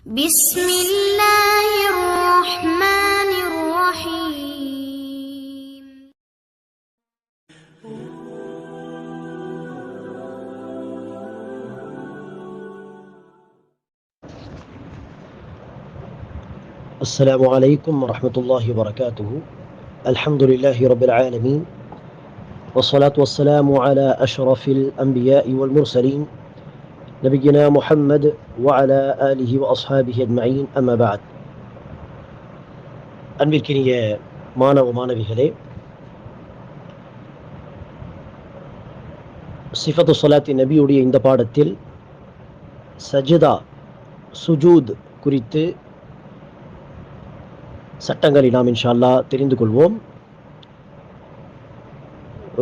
بسم الله الرحمن الرحيم. السلام عليكم ورحمة الله وبركاته. الحمد لله رب العالمين. والصلاة والسلام على أشرف الأنبياء والمرسلين نبينا محمد وعلى آله وأصحابه أجمعين أما بعد அன்பிற்கினிய மாணவ மாணவிகளே சிஃபத்து சொலாத்தி நபியுடைய இந்த பாடத்தில் சஜிதா சுஜூத் குறித்து சட்டங்களை நாம் இன்ஷா அல்லாஹ் தெரிந்து கொள்வோம்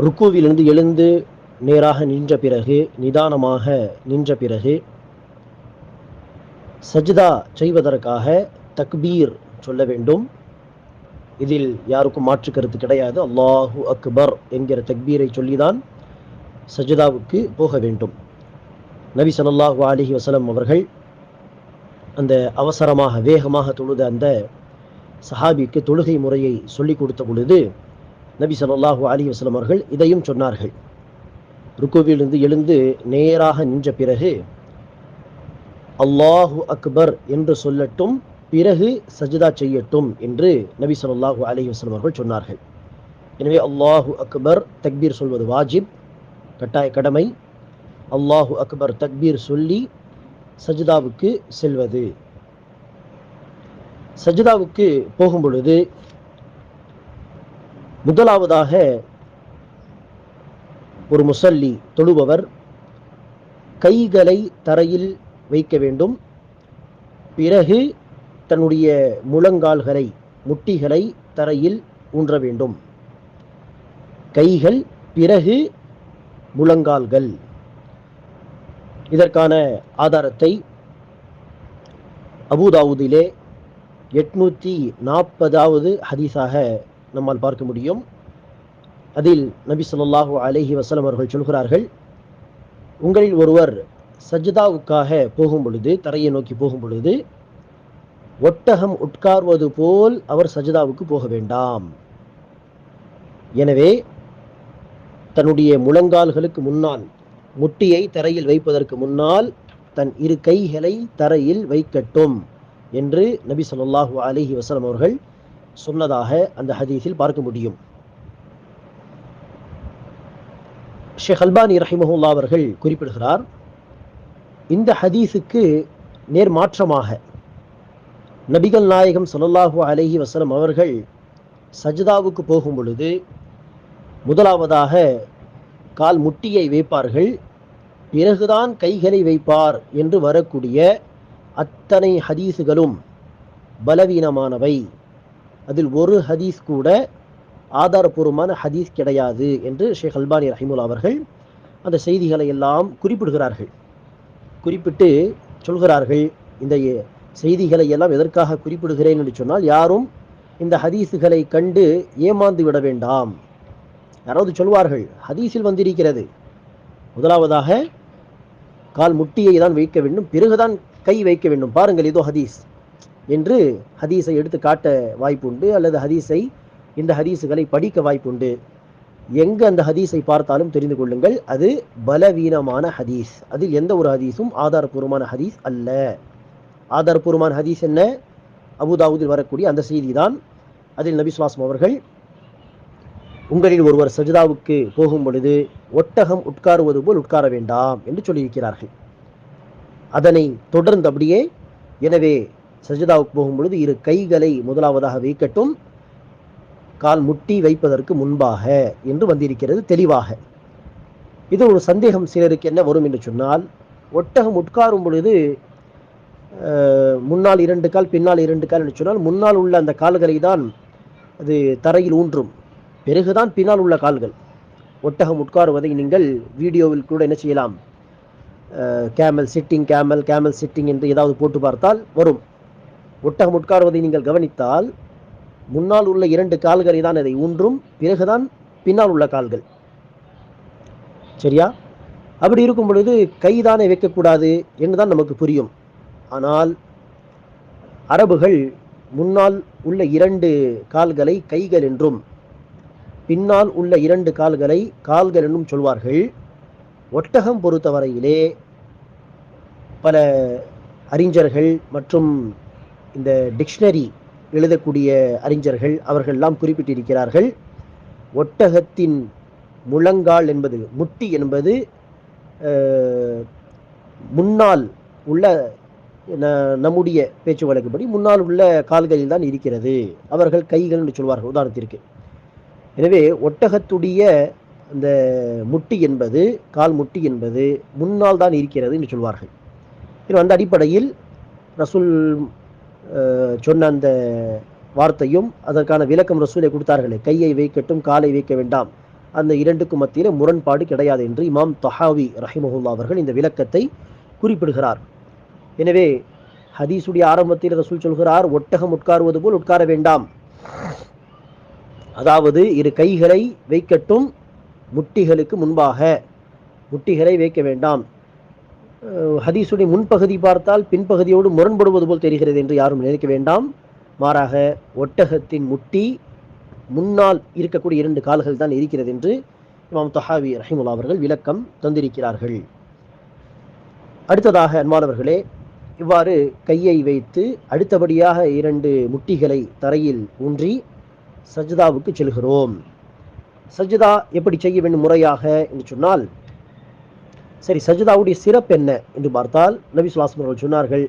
ருக்குவிலிருந்து எழுந்து நேராக நின்ற பிறகு நிதானமாக நின்ற பிறகு சஜிதா செய்வதற்காக தக்பீர் சொல்ல வேண்டும். இதில் யாருக்கும் மாற்று கருத்து கிடையாது. அல்லாஹு அக்பர் என்கிற தக்பீரை சொல்லிதான் சஜிதாவுக்கு போக வேண்டும். நபி சல்லாஹூ அலிஹி வசலம் அவர்கள் அந்த அவசரமாக வேகமாக தொழுத அந்த சஹாபிக்கு தொழுகை முறையை சொல்லிக் கொடுத்த பொழுது நபி சல்லாஹூ அலி வஸ்லம் அவர்கள் இதையும் சொன்னார்கள். ருக்குவிலிருந்து எழுந்து நேராக நின்ற பிறகு அல்லாஹு அக்பர் என்று சொல்லட்டும் பிறகு சஜிதா செய்யட்டும் என்று நபி சொல்லாஹு அலைஹி வஸ்லம் அவர்கள் சொன்னார்கள். எனவே அல்லாஹு அக்பர் தக்பீர் சொல்வது வாஜிப் கட்டாய கடமை. அல்லாஹு அக்பர் தக்பீர் சொல்லி சஜிதாவுக்கு செல்வது. சஜிதாவுக்கு போகும் பொழுது முதலாவதாக ஒரு முசல்லி தொழுபவர் கைகளை தரையில் வைக்க வேண்டும். பிறகு தன்னுடைய முழங்கால்களை முட்டிகளை தரையில் ஊன்ற வேண்டும். கைகள் பிறகு முழங்கால்கள். இதற்கான ஆதாரத்தை அபுதாவுதிலே எட்நூற்றி நாற்பதாவது ஹதீஸாக நம்மால் பார்க்க முடியும். அதில் நபி சொல்லாஹு அலைஹி வசலம் அவர்கள் சொல்கிறார்கள் உங்களில் ஒருவர் சஜிதாவுக்காக போகும் பொழுது தரையை நோக்கி போகும் பொழுது ஒட்டகம் உட்கார்வது போல் அவர் சஜிதாவுக்கு போக வேண்டாம். எனவே தன்னுடைய முழங்கால்களுக்கு முன்னால் முட்டியை தரையில் வைப்பதற்கு முன்னால் தன் இரு கைகளை தரையில் வைக்கட்டும் என்று நபி சொல்லாஹு அலிஹி வசலம் அவர்கள் சொன்னதாக அந்த ஹதீஸில் பார்க்க முடியும். ஷேக் அல்பானி ரஹிமஹுல்லா அவர்கள் குறிப்பிடுகிறார் இந்த ஹதீஸுக்கு நேர் மாற்றமாக நபிகள் நாயகம் சொல்லல்லாஹு அலஹி வசலம் அவர்கள் சஜிதாவுக்கு போகும் பொழுது முதலாவதாக கால் முட்டியை வைப்பார்கள் பிறகுதான் கைகளை வைப்பார் என்று வரக்கூடிய அத்தனை ஹதீஸுகளும் பலவீனமானவை. அதில் ஒரு ஹதீஸ் கூட ஆதாரபூர்வமான ஹதீஸ் கிடையாது என்று ஷேக் அல்பானி ரஹிமுல்லா அவர்கள் அந்த செய்திகளை எல்லாம் குறிப்பிடுகிறார்கள். குறிப்பிட்டு சொல்கிறார்கள் இந்த செய்திகளை எல்லாம் எதற்காக குறிப்பிடுகிறேன் என்று சொன்னால் யாரும் இந்த ஹதீஸுகளை கண்டு ஏமாந்து விட வேண்டாம். யாராவது சொல்வார்கள் ஹதீஸில் வந்திருக்கிறது. முதலாவதாக கால் முட்டியை தான் வைக்க வேண்டும் பிறகுதான் கை வைக்க வேண்டும். பாருங்கள் இதோ ஹதீஸ் என்று ஹதீஸை எடுத்து காட்ட வாய்ப்பு உண்டு அல்லது ஹதீஸை இந்த ஹதீஸுகளை படிக்க வாய்ப்புண்டு. எங்கு அந்த ஹதீஸை பார்த்தாலும் தெரிந்து கொள்ளுங்கள். அது பலவீனமான ஹதீஸ். அதில் எந்த ஒரு ஹதீஸும் ஆதாரபூர்வமான ஹதீஸ் அல்ல. ஆதாரபூர்வமான ஹதீஸ் என்ன? அபுதாவுதில் வரக்கூடிய அந்த செய்தி தான். அதில் நபி சுலாஸ்ம் அவர்கள் உங்களில் ஒருவர் சஜிதாவுக்கு போகும் பொழுது ஒட்டகம் உட்காருவது போல் உட்கார வேண்டாம் என்று சொல்லியிருக்கிறார்கள். அதனை தொடர்ந்து அப்படியே எனவே சஜிதாவுக்கு போகும் பொழுது இரு கைகளை முதலாவதாக வைக்கட்டும். கால் முட்டி வைப்பதற்கு முன்பாக என்று வந்திருக்கிறது தெளிவாக. இது ஒரு சந்தேகம். சிலருக்கு என்ன வரும் என்று சொன்னால் ஒட்டகம் உட்காரும் பொழுது முன்னால் இரண்டு கால் பின்னால் இரண்டு கால் என்று சொன்னால் முன்னால் உள்ள அந்த கால்களை தான் அது தரையில் ஊன்றும். பிறகுதான் பின்னால் உள்ள கால்கள். ஒட்டகம் உட்காருவதை நீங்கள் வீடியோவில் கூட என்ன செய்யலாம்? Camel sitting camel camel sitting என்று ஏதாவது போட்டு பார்த்தால் வரும். ஒட்டகம் உட்காருவதை நீங்கள் கவனித்தால் முன்னால் உள்ள இரண்டு கால்களை தான் அதை ஊன்றும் பிறகுதான் பின்னால் உள்ள கால்கள். சரியா? அப்படி இருக்கும் பொழுது கைதானே வைக்கக்கூடாது என்று தான் நமக்கு புரியும். ஆனால் அரபுகள் முன்னால் உள்ள இரண்டு கால்களை கைகள் என்றும் பின்னால் உள்ள இரண்டு கால்களை கால்கள் என்றும் சொல்வார்கள். ஒட்டகம் பொறுத்தவரையிலே பல அறிஞர்கள் மற்றும் இந்த டிக்ஷனரி எழுதக்கூடிய அறிஞர்கள் அவர்கள்லாம் குறிப்பிட்டிருக்கிறார்கள். ஒட்டகத்தின் முழங்கால் என்பது முட்டி என்பது முன்னால் உள்ள ந- நம்முடைய பேச்சு வழக்குப்படி முன்னால் உள்ள கால்களில் தான் இருக்கிறது. அவர்கள் கைகள் என்று சொல்வார்கள் உதாரணத்திற்கு. எனவே ஒட்டகத்துடைய அந்த முட்டி என்பது கால் முட்டி என்பது முன்னால் தான் இருக்கிறது என்று சொல்வார்கள். இது அந்த அடிப்படையில் ரசூல் சொன்ன அந்த வார்த்தையும் அதற்கான விளக்கம் ரசூலை கொடுத்தார்களே. கையை வைக்கட்டும் காலை வைக்க வேண்டாம். அந்த இரண்டுக்கும் மத்தியில் முரண்பாடு கிடையாது என்று இமாம் தஹாவி ரஹிமஹுல்லா அவர்கள் இந்த விளக்கத்தை குறிப்பிடுகிறார். எனவே ஹதீஸுடைய ஆரம்பத்தில் ரசூல் சொல்கிறார் ஒட்டகம் உட்காருவது போல் உட்கார வேண்டாம். அதாவது இரு கைகளை வைக்கட்டும் முட்டிகளுக்கு முன்பாக முட்டிகளை வைக்க வேண்டாம். ஹதீஸுடைய முன்பகுதி பார்த்தால் பின்பகுதியோடு முரண்படுவது போல் தெரிகிறது என்று யாரும் நினைக்க வேண்டாம். மாறாக ஒட்டகத்தின் முட்டி முன்னால் இருக்கக்கூடிய இரண்டு கால்கள் தான் இருக்கிறது என்று இமாம் தஹாவி ரஹிமுல்லா அவர்கள் விளக்கம் தந்திருக்கிறார்கள். அடுத்ததாக அன்பானவர்களே இவ்வாறு கையை வைத்து அடுத்தபடியாக இரண்டு முட்டிகளை தரையில் ஊன்றி சஜ்தாவுக்கு செல்கிறோம். சஜ்தா எப்படி செய்ய வேண்டும் முறையாக என்று சொன்னால் சரி சஜிதாவுடைய சிறப்பு என்ன என்று பார்த்தால் நபி சுலாஸ்மர் அவர்கள் சொன்னார்கள்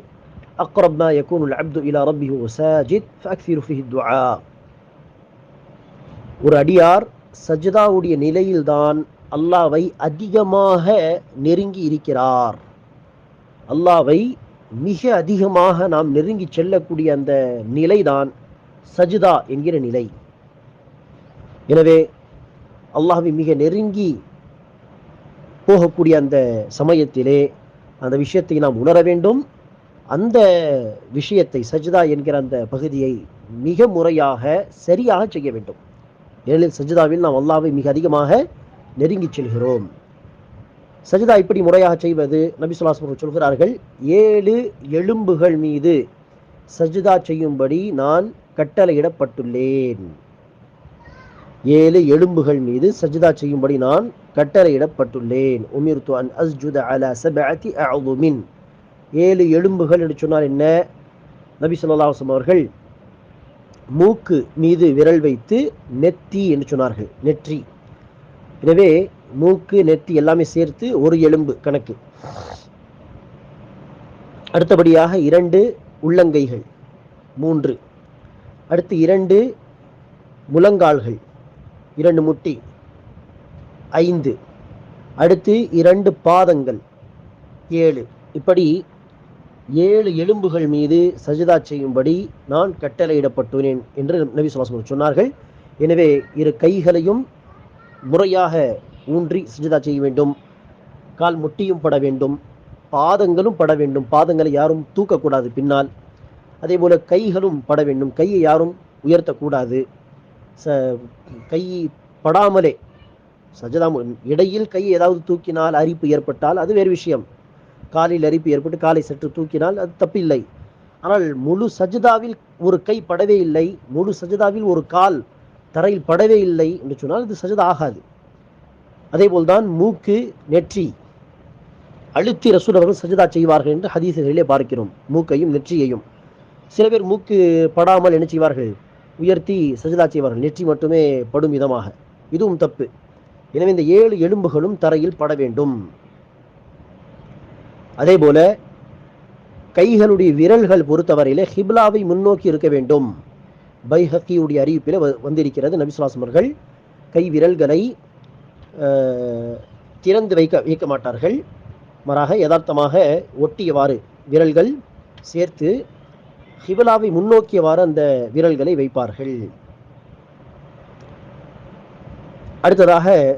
அக்ரப் மா யகூனு அப்து இலா ரப்பிஹு சாஜித் ஃபஅக்ஸிரு ஃபிஹி துஆ. ஒரு அடியார் சஜிதாவுடைய நிலையில்தான் அல்லாவை அதிகமாக நெருங்கி இருக்கிறார். அல்லாவை மிக அதிகமாக நாம் நெருங்கி செல்லக்கூடிய அந்த நிலைதான் சஜிதா என்கிற நிலை. எனவே அல்லாஹ்வை மிக நெருங்கி போகக்கூடிய அந்த சமயத்திலே அந்த விஷயத்தை நாம் உணர வேண்டும். அந்த விஷயத்தை சஜிதா என்கிற அந்த பகுதியை மிக முறையாக சரியாக செய்ய வேண்டும். ஏனெனில் சஜிதாவில் நாம் அல்லாவை மிக அதிகமாக நெருங்கி செல்கிறோம். சஜிதா இப்படி முறையாக செய்வது நபி சுல்லாஸ்மர் சொல்கிறார்கள் ஏழு எலும்புகள் மீது சஜிதா செய்யும்படி நான் கட்டளையிடப்பட்டுள்ளேன். ஏழு எலும்புகள் மீது சஜிதா செய்யும்படி நான் கட்டளையிடப்பட்டுள்ளேன். உமிர்து அன் அஸ்ஜுத அலா சபஅதி அவுமின் ஏழு எலும்புகள் என்று சொன்னால் என்ன? நபி சொல்லாஹம் அவர்கள் மூக்கு மீது விரல் வைத்து நெத்தி என்று சொன்னார்கள். நெற்றி. எனவே மூக்கு நெத்தி எல்லாமே சேர்த்து ஒரு எலும்பு கணக்கு. அடுத்தபடியாக இரண்டு உள்ளங்கைகள். மூன்று. அடுத்து இரண்டு முழங்கால்கள். இரண்டு முட்டி. ஐந்து. அடுத்து இரண்டு பாதங்கள். ஏழு. இப்படி ஏழு எலும்புகள் மீது சஜிதா செய்யும்படி நான் கட்டளையிடப்பட்டுள்ளேன் என்று நபி சுல்லாஸ் சொன்னார்கள். எனவே இரு கைகளையும் முறையாக ஊன்றி சஜிதா செய்ய வேண்டும். கால் முட்டியும் பட வேண்டும். பாதங்களும் பட வேண்டும். பாதங்களை யாரும் தூக்கக்கூடாது பின்னால். அதே போல் கைகளும் பட வேண்டும். கையை யாரும் உயர்த்தக்கூடாது. ச கை படாமலே சஜதா இடையில் கை ஏதாவது தூக்கினால் அரிப்பு ஏற்பட்டால் அது வேறு விஷயம். காலில் அரிப்பு ஏற்பட்டு காலை சற்று தூக்கினால் அது தப்பில்லை. ஆனால் முழு சஜிதாவில் ஒரு கை படவே இல்லை. முழு சஜிதாவில் ஒரு கால் தரையில் படவே இல்லை என்று சொன்னால் அது சஜதா ஆகாது. அதேபோல்தான் மூக்கு நெற்றி அழுத்தி ரசூல் அவர்கள் சஜிதா செய்வார்கள் என்று ஹதீசுகளிலே பார்க்கிறோம். மூக்கையும் நெற்றியையும். சில பேர் மூக்கு படாமல் என்ன செய்வார்கள்? உயர்த்தி சஜிதா செய்வார்கள். நெற்றி மட்டுமே படும் விதமாக. இதுவும் தப்பு. எனவே இந்த ஏழு எலும்புகளும் தரையில் பட வேண்டும். அதே போல கைகளுடைய விரல்கள் பொறுத்தவரையில் ஹிப்லாவை முன்னோக்கி இருக்க வேண்டும். பைஹக்கியுடைய அறிவிப்பில் வ- வந்திருக்கிறது நபிசுலாசமர்கள் கை விரல்களை திறந்து வைக்க வைக்க மாட்டார்கள். மாறாக யதார்த்தமாக ஒட்டியவாறு விரல்கள் சேர்த்து ஹிபலாவை முன்னோக்கியவாறு அந்த விரல்களை வைப்பார்கள். அடுத்ததாக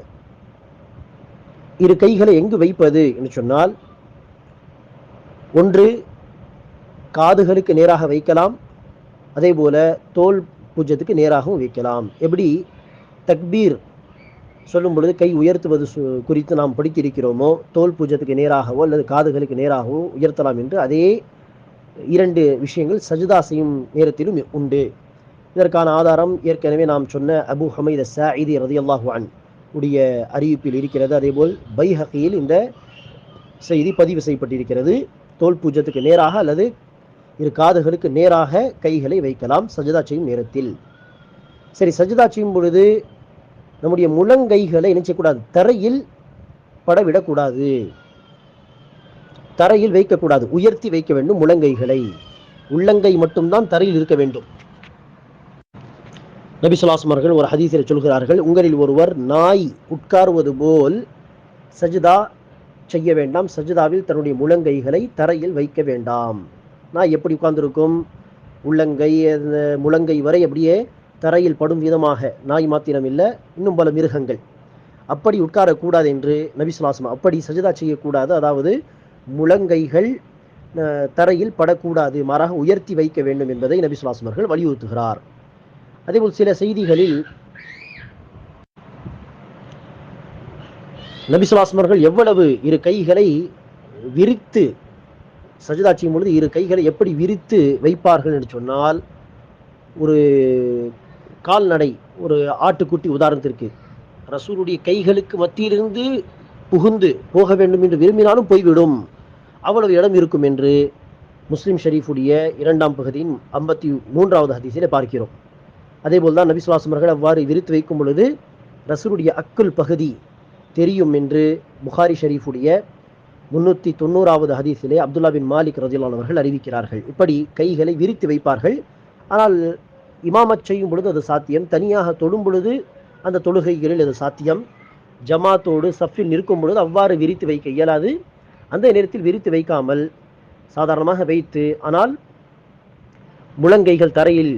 இரு கைகளை எங்கு வைப்பது என்று சொன்னால் ஒன்று காதுகளுக்கு நேராக வைக்கலாம் அதே போல தோல் பூஜ்ஜத்துக்கு நேராகவும் வைக்கலாம். எப்படி? தக்பீர் சொல்லும் பொழுது கை உயர்த்துவது சு- குறித்து நாம் படித்திருக்கிறோமோ தோல் பூஜத்துக்கு நேராகவோ அல்லது காதுகளுக்கு நேராகவோ உயர்த்தலாம் என்று அதே இரண்டு விஷயங்கள் சஜிதா செய்யும் நேரத்திலும் உண்டு. இதற்கான ஆதாரம் ஏற்கனவே நாம் சொன்ன அபு ஹமீத் சாயிதி ரதி அன் உடைய அறிவிப்பில் இருக்கிறது. அதேபோல் பைஹகியில் இந்த செய்தி பதிவு செய்யப்பட்டிருக்கிறது. தோல் பூஜத்துக்கு நேராக அல்லது இரு காதுகளுக்கு நேராக கைகளை வைக்கலாம். சஜிதா செய்யும் நேரத்தில். சரி சஜிதா செய்யும் பொழுது நம்முடைய முழங்கைகளை நினைச்சக்கூடாது தரையில் படவிடக்கூடாது. தரையில் வைக்கக்கூடாது. உயர்த்தி வைக்க வேண்டும் முழங்கைகளை. உள்ளங்கை மட்டும்தான் தரையில் இருக்க வேண்டும். நபி அவர்கள் ஒரு ஹதீஸில் சொல்கிறார்கள் உங்களில் ஒருவர் நாய் உட்காருவது போல் சஜிதா செய்ய வேண்டாம் சஜிதாவில் தன்னுடைய முழங்கைகளை தரையில் வைக்க வேண்டாம். நாய் எப்படி உட்கார்ந்துருக்கும்? உள்ளங்கை அந்த முழங்கை வரை அப்படியே தரையில் படும் விதமாக நாய் மாத்திரம் இல்லை இன்னும் பல மிருகங்கள். அப்படி உட்காரக்கூடாது என்று நபி அப்படி சஜிதா செய்யக்கூடாது அதாவது முழங்கைகள் தரையில் படக்கூடாது மாறாக உயர்த்தி வைக்க வேண்டும் என்பதை நபி வலியுறுத்துகிறார். அதேபோல் சில செய்திகளில் நபி எவ்வளவு இரு கைகளை விரித்து சஜிதா செய்யும் பொழுது இரு கைகளை எப்படி விரித்து வைப்பார்கள் என்று சொன்னால் ஒரு கால்நடை ஒரு ஆட்டுக்குட்டி உதாரணத்திற்கு ரசூலுடைய கைகளுக்கு மத்தியிலிருந்து புகுந்து போக வேண்டும் என்று விரும்பினாலும் போய்விடும். அவ்வளவு இடம் இருக்கும் என்று முஸ்லிம் ஷரீஃபுடைய இரண்டாம் பகுதியின் ஐம்பத்தி மூன்றாவது ஹதீஸிலே பார்க்கிறோம். அதேபோல் தான் நபி அவர்கள் அவ்வாறு விரித்து வைக்கும் பொழுது ரசூருடைய அக்குல் பகுதி தெரியும் என்று புகாரி ஷரீஃபுடைய முன்னூற்றி தொண்ணூறாவது ஹதீஸிலே அப்துல்லா பின் மாலிக் ரஜிலான் அவர்கள் அறிவிக்கிறார்கள். இப்படி கைகளை விரித்து வைப்பார்கள். ஆனால் இமாமத் செய்யும் பொழுது அது சாத்தியம். தனியாக தொழும் பொழுது அந்த தொழுகைகளில் அது சாத்தியம். ஜமாத்தோடு சஃபில் நிற்கும் பொழுது அவ்வாறு விரித்து வைக்க இயலாது. அந்த நேரத்தில் விரித்து வைக்காமல் சாதாரணமாக வைத்து ஆனால் முழங்கைகள் தரையில்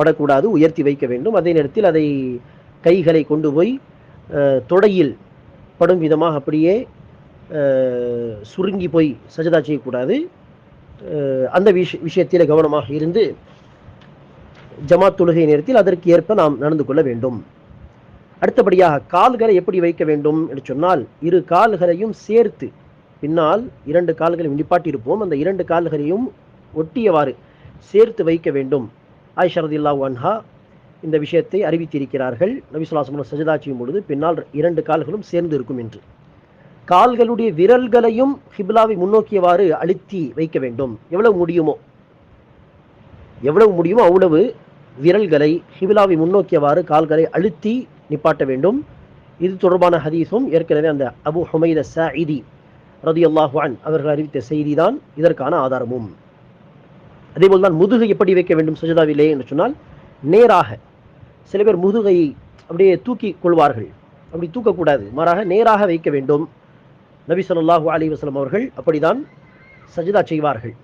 படக்கூடாது உயர்த்தி வைக்க வேண்டும். அதே நேரத்தில் அதை கைகளை கொண்டு போய் தொடையில் படும் விதமாக அப்படியே சுருங்கி போய் சஜதா செய்யக்கூடாது. அந்த விஷ விஷயத்தில் கவனமாக இருந்து ஜமாத் தொழுகை நேரத்தில் அதற்கு ஏற்ப நாம் நடந்து கொள்ள வேண்டும். அடுத்தபடியாக கால்களை எப்படி வைக்க வேண்டும் என்று சொன்னால் இரு கால்களையும் சேர்த்து பின்னால் இரண்டு கால்களையும் நிப்பாட்டியிருப்போம். அந்த இரண்டு கால்களையும் ஒட்டியவாறு சேர்த்து வைக்க வேண்டும். ஆயிஷரதில்லா ரதில்லாஹு அன்ஹா இந்த விஷயத்தை அறிவித்திருக்கிறார்கள். நபிசுல்லாசமன் சஜதா செய்யும் பொழுது பின்னால் இரண்டு கால்களும் சேர்ந்து இருக்கும் என்று. கால்களுடைய விரல்களையும் ஹிப்லாவை முன்னோக்கியவாறு அழுத்தி வைக்க வேண்டும். எவ்வளவு முடியுமோ? எவ்வளவு முடியுமோ அவ்வளவு விரல்களை ஹிபிலாவை முன்னோக்கியவாறு கால்களை அழுத்தி நிப்பாட்ட வேண்டும். இது தொடர்பான ஹதீஸும் ஏற்கனவே அந்த அபு ஹுமைத சாயிதி ரதி அல்லாஹான் அவர்கள் அறிவித்த செய்திதான். இதற்கான ஆதாரமும். அதேபோல் தான் முதுகை எப்படி வைக்க வேண்டும் சஜிதாவிலே என்று சொன்னால் நேராக சில பேர் முதுகை அப்படியே தூக்கி கொள்வார்கள். அப்படி தூக்கக்கூடாது. மாறாக நேராக வைக்க வேண்டும். நபி சொல்லாஹு அலி வஸ்லம் அவர்கள் அப்படிதான் சஜிதா செய்வார்கள்.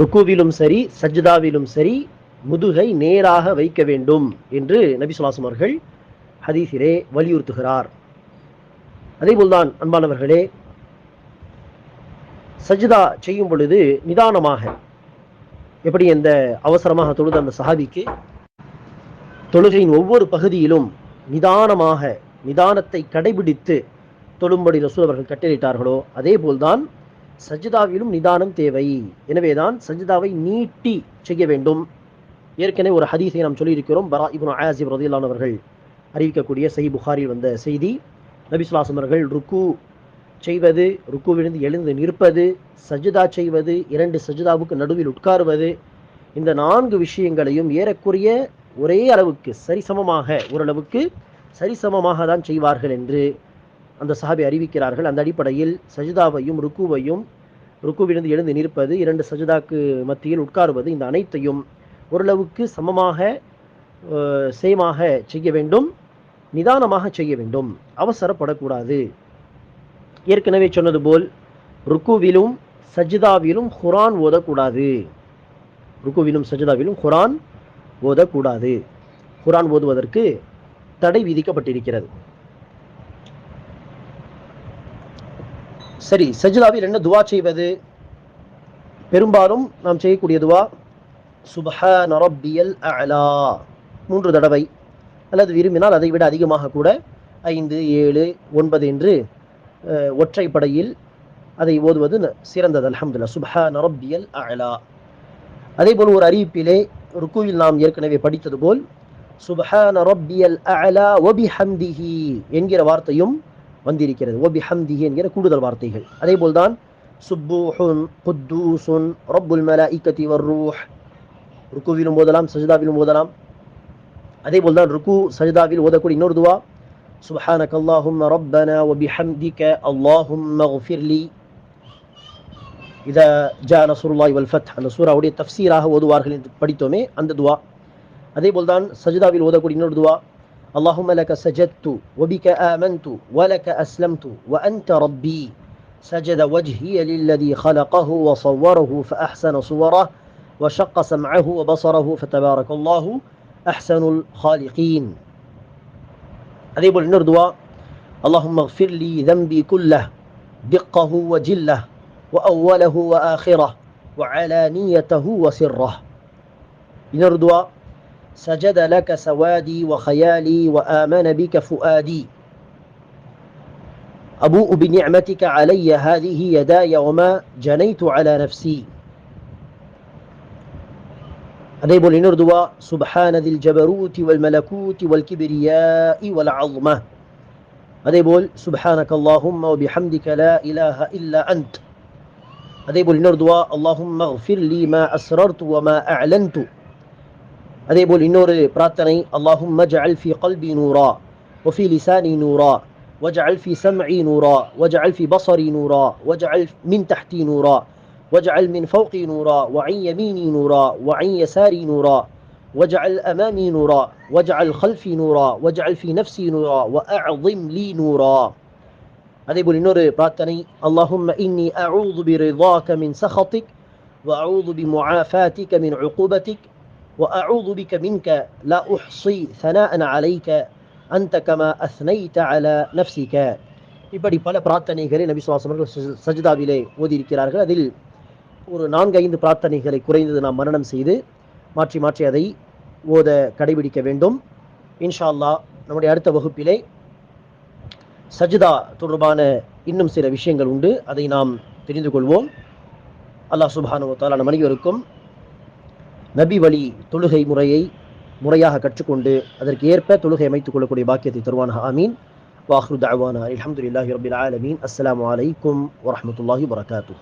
ருக்குவிலும் சரி சஜிதாவிலும் சரி முதுகை நேராக வைக்க வேண்டும் என்று நபி சொல்லாசம் அவர்கள் ஹதீஸிலே வலியுறுத்துகிறார். அதேபோல்தான் அன்பானவர்களே சஜிதா செய்யும் பொழுது நிதானமாக எப்படி அந்த அவசரமாக தொழுது அந்த சஹாபிக்கு தொழுகையின் ஒவ்வொரு பகுதியிலும் நிதானமாக நிதானத்தை கடைபிடித்து தொழும்படி ரசூல் அவர்கள் கட்டளிட்டார்களோ அதே போல்தான் சஜிதாவிலும் நிதானம் தேவை. எனவேதான் சஜிதாவை நீட்டி செய்ய வேண்டும். ஏற்கனவே ஒரு ஹதீஸை நாம் சொல்லியிருக்கிறோம். பரா இப்னு ஆசிப் ரதிலானவர்கள் அறிவிக்கக்கூடிய சை புகாரில் வந்த செய்தி. நபிசுல்லாசம் அவர்கள் ருக்கு செய்வது ருக்குவிலிருந்து எழுந்து நிற்பது சஜிதா செய்வது இரண்டு சஜிதாவுக்கு நடுவில் உட்காருவது இந்த நான்கு விஷயங்களையும் ஏறக்குறைய ஒரே அளவுக்கு சரிசமமாக ஓரளவுக்கு சரிசமமாக தான் செய்வார்கள் என்று அந்த சஹாபி அறிவிக்கிறார்கள். அந்த அடிப்படையில் சஜிதாவையும் ருக்குவையும் ருக்குவிலிருந்து எழுந்து நிற்பது இரண்டு சஜிதாக்கு மத்தியில் உட்காருவது இந்த அனைத்தையும் ஓரளவுக்கு சமமாக சேமாக செய்ய வேண்டும் நிதானமாக செய்ய வேண்டும். அவசரப்படக்கூடாது. ஏற்கனவே சொன்னது போல் ருக்குவிலும் சஜிதாவிலும் குரான் ஓதக்கூடாது. ருக்குவிலும் சஜிதாவிலும் குரான் ஓதக்கூடாது. குரான் ஓதுவதற்கு தடை விதிக்கப்பட்டிருக்கிறது. சரி சஜிதாவில் என்ன துவா செய்வது? பெரும்பாலும் நாம் செய்யக்கூடிய துவா சுபஹான ரப்பியல் அலா மூன்று தடவை. அல்லது விரும்பினால் அதை விட அதிகமாக கூட ஐந்து ஏழு ஒன்பது என்று ஒற்றைப்படையில் அதை ஓதுவது சிறந்தது. அலமதுல்லா சுப்ஹான ரப்பியல் அலா அதே போல் ஒரு அறிவிப்பிலே ருக்குவில் நாம் ஏற்கனவே படித்தது போல் சுபஹான ரப்பியல் அலா ஒபிஹம்திஹி என்கிற வார்த்தையும் வந்திருக்கிறது. ஒபிஹம்திஹி என்கிற கூடுதல் வார்த்தைகள். அதே போல்தான் சுப்பூஹுன் குத்தூசுன் ரப்புல் மலாஇக்கதி வர்ரூஹ். ருக்குவிலும் ஓதலாம் சஜிதாவிலும் ஓதலாம். அதே போல்தான் ருக்கு சஜிதாவில் ஓதக்கூடிய இன்னொரு துவா சுப்ஹானக அல்லாஹும்ம ரப்பனா வபிஹம்திக அல்லாஹும்ம اغفر لي இதா ஜா நஸ்ருல்லாஹி வல் ஃபத் அந்த சூராவுடைய தஃப்சீராக ஓதுவார்கள் என்று படித்தோமே அந்த துவா அதே போல்தான் சஜிதாவில் ஓதக்கூடிய இன்னொரு துவா اللهم لك سجدت وبك آمنت ولك أسلمت وأنت ربي سجد وجهي للذي خلقه وصوره فأحسن صوره وشق سمعه وبصره فتبارك الله أحسن الخالقين அதே போல் இன்னொரு துவா اللهم اغفر لي ذنبي كله دقه وجله وأوله وآخره وعلانيته وسره இன்னொரு துவா سجد لك سوادي وخيالي وآمن بك فؤادي أبوء بنعمتك علي هذه يداي وما جنيت على نفسي ريب لنردوى سبحان ذي الجبروت والملكوت والكبرياء والعظمة. ريب سبحانك اللهم وبحمدك لا إله إلا أنت. ريب لنردوى اللهم اغفر لي ما أسررت وما أعلنت. ريب لنور براتني اللهم اجعل في قلبي نورا وفي لساني نورا واجعل في سمعي نورا واجعل في بصري نورا واجعل من تحتي نورا واجعل من فوقي نورا وعن يميني نورا وعن يساري نورا واجعل أمامي نورا واجعل خلفي نورا واجعل في نفسي نورا وأعظم لي نورا அதேபோல் இன்னொரு பிரார்த்தனை اللهم إني أعوذ برضاك من سخطك وأعوذ بمعافاتك من عقوبتك وأعوذ بك منك لا أحصي ثناء عليك أنت كما أثنيت على نفسك இப்படி பல பிரார்த்தனைகளை நபி சுவாசம் அவர்கள் சஜ- சஜிதாவிலே ஓதியிருக்கிறார்கள் அதில் ஒரு நான்கு ஐந்து பிரார்த்தனைகளை குறைந்தது நாம் மரணம் செய்து மாற்றி மாற்றி அதை ஓத கடைபிடிக்க வேண்டும். இன்ஷா அல்லாஹ் நம்முடைய அடுத்த வகுப்பிலே சஜிதா தொடர்பான இன்னும் சில விஷயங்கள் உண்டு. அதை நாம் தெரிந்து கொள்வோம். அல்லாஹ் சுப்ஹானஹு வ நம் அனைவருக்கும் நபி வழி தொழுகை முறையை முறையாக கற்றுக்கொண்டு அதற்கு ஏற்ப தொழுகை அமைத்துக் கொள்ளக்கூடிய பாக்கியத்தை தருவான் ஆமீன். வாஹ்ரு தஅவானா. அல்ஹம்துலில்லாஹி ரப்பில் ஆலமீன். அஸ்லாம் வலைக்கும் வரமத்துல்லாஹி வரகாத்தூ